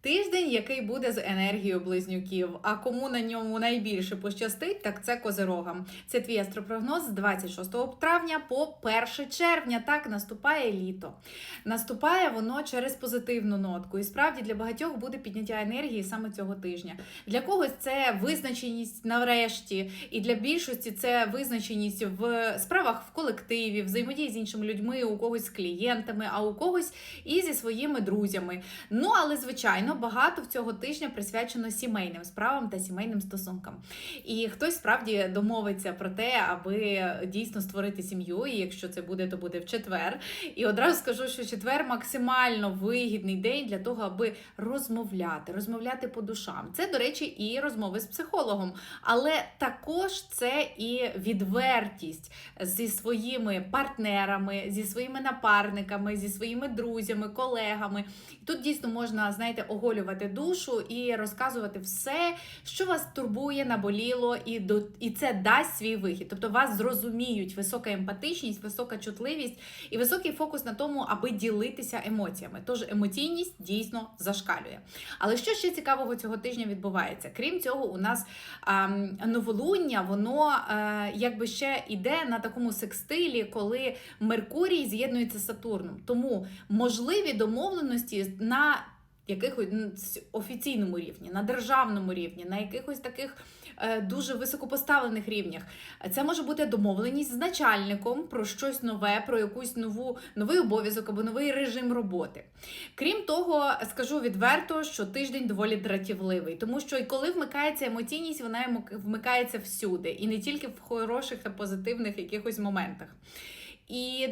Тиждень, який буде з енергією близнюків. А кому на ньому найбільше пощастить, так це козирогам. Це твій астропрогноз з 26 травня по 1 червня. Так наступає літо. Наступає воно через позитивну нотку. І справді для багатьох буде підняття енергії саме цього тижня. Для когось це визначеність нарешті, і для більшості це визначеність в справах в колективі, взаємодії з іншими людьми, у когось з клієнтами, а у когось і зі своїми друзями. Ну але звичайно, багато в цього тижня присвячено сімейним справам та сімейним стосункам. І хтось справді домовиться про те, аби дійсно створити сім'ю. І якщо це буде, то буде в четвер. І одразу скажу, що четвер максимально вигідний день для того, аби розмовляти, розмовляти по душам. Це, до речі, і розмови з психологом, але також це і відвертість зі своїми партнерами, зі своїми напарниками, зі своїми друзями, колегами. Тут дійсно можна, знаєте, оголювати душу і розказувати все, що вас турбує, наболіло, і до і це дасть свій вихід. Тобто вас зрозуміють висока емпатичність, висока чутливість і високий фокус на тому, аби ділитися емоціями. Тож емоційність дійсно зашкалює. Але що ще цікавого цього тижня відбувається? Крім цього, у нас а, новолуння, воно а, якби ще йде на такому секстилі, коли Меркурій з'єднується з Сатурном. Тому можливі домовленості на якихось ну, офіційному рівні, на державному рівні, на якихось таких е, дуже високопоставлених рівнях. Це може бути домовленість з начальником про щось нове, про якусь нову новий обов'язок або новий режим роботи. Крім того, скажу відверто, що тиждень доволі дратівливий, тому що і коли вмикається емоційність, вона вмикається всюди, і не тільки в хороших та позитивних якихось моментах. І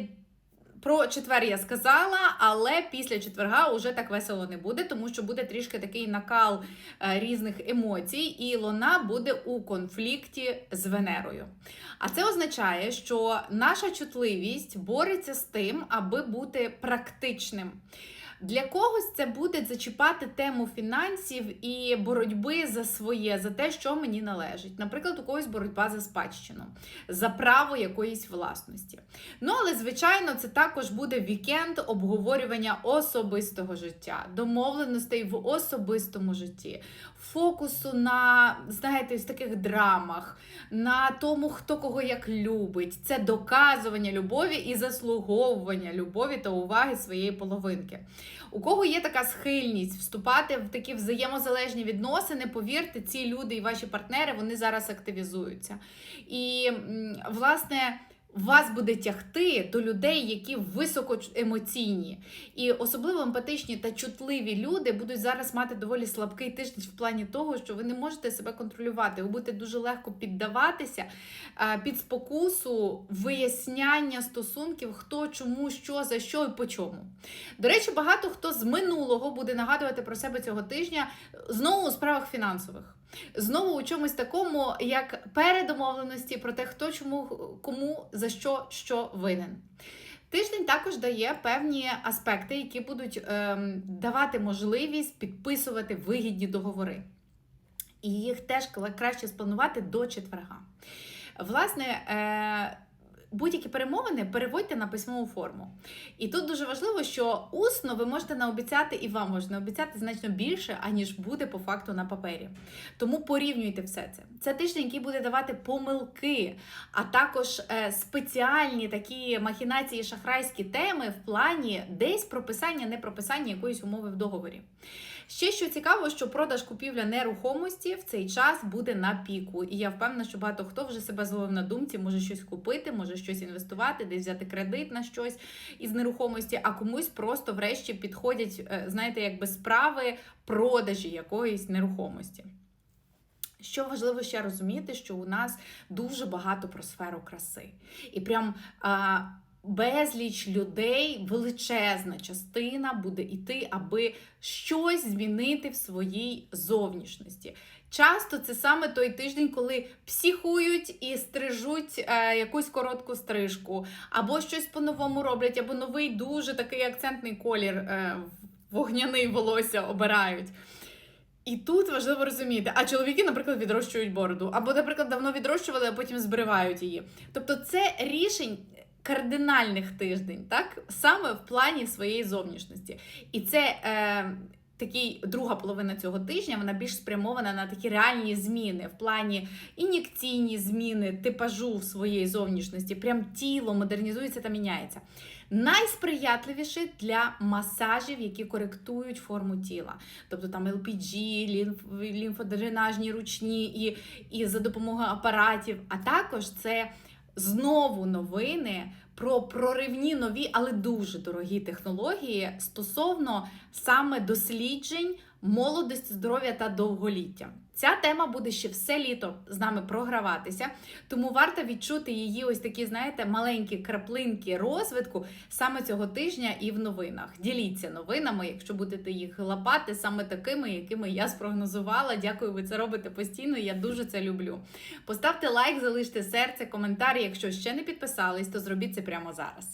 про четвер я сказала, але після четверга уже так весело не буде, тому що буде трішки такий накал е, різних емоцій, і луна буде у конфлікті з Венерою. А це означає, що наша чутливість бореться з тим, аби бути практичним. Для когось це буде зачіпати тему фінансів і боротьби за своє, за те, що мені належить. Наприклад, у когось боротьба за спадщину, за право якоїсь власності. Ну, але звичайно, це також буде вікенд обговорювання особистого життя, домовленостей в особистому житті, фокусу на, знаєте, таких драмах, на тому, хто кого як любить. Це доказування любові і заслуговування любові та уваги своєї половинки. У кого є така схильність вступати в такі взаємозалежні відносини, повірте, ці люди і ваші партнери вони зараз активізуються. І, власне, вас буде тягти до людей, які високоемоційні. І особливо емпатичні та чутливі люди будуть зараз мати доволі слабкий тиждень в плані того, що ви не можете себе контролювати. Ви будете дуже легко піддаватися під спокусу виясняння стосунків, хто чому, що, за що і по чому. До речі, багато хто з минулого буде нагадувати про себе цього тижня знову у справах фінансових. Знову у чомусь такому, як передомовленості про те, хто чому кому за що що винен. Тиждень також дає певні аспекти, які будуть ем, давати можливість підписувати вигідні договори. І їх теж краще спланувати до четверга. Власне, е, будь-які перемовини переводьте на письмову форму. І тут дуже важливо, що усно ви можете наобіцяти, і вам можна наобіцяти значно більше, аніж буде по факту на папері. Тому порівнюйте все це. Це тиждень, який буде давати помилки, а також е, спеціальні такі махінації, шахрайські теми в плані десь прописання, не прописання якоїсь умови в договорі. Ще що цікаво, що продаж купівля нерухомості в цей час буде на піку. І я впевнена, що багато хто вже себе зловив на думці, може щось купити, може щось інвестувати, десь взяти кредит на щось із нерухомості, а комусь просто врешті підходять, е, знаєте, якби справи продажі якоїсь нерухомості. Що важливо ще розуміти, що у нас дуже багато про сферу краси. І прям а, безліч людей, величезна частина буде йти, аби щось змінити в своїй зовнішності. Часто це саме той тиждень, коли психують і стрижуть е, якусь коротку стрижку, або щось по-новому роблять, або новий дуже такий акцентний колір е, вогняний волосся обирають. І тут важливо розуміти, а чоловіки, наприклад, відрощують бороду, або, наприклад, давно відрощували, а потім збривають її. Тобто, це рішень кардинальних тиждень, так? Саме в плані своєї зовнішності. І це е, такий друга половина цього тижня вона більш спрямована на такі реальні зміни в плані ін'єкційні зміни типажу в своєї зовнішності, прям тіло модернізується та міняється. Найсприятливіше для масажів, які коректують форму тіла, тобто там LPG, лімф, лімфодренажні ручні і, і за допомогою апаратів. А також це знову новини про проривні нові, але дуже дорогі технології стосовно саме досліджень молодості, здоров'я та довголіття. Ця тема буде ще все літо з нами програватися, тому варто відчути її ось такі, знаєте, маленькі краплинки розвитку саме цього тижня і в новинах. Діліться новинами, якщо будете їх лапати саме такими, якими я спрогнозувала. Дякую, ви це робите постійно. Я дуже це люблю. Поставте лайк, залиште серце, коментар. Якщо ще не підписались, то зробіть це прямо зараз.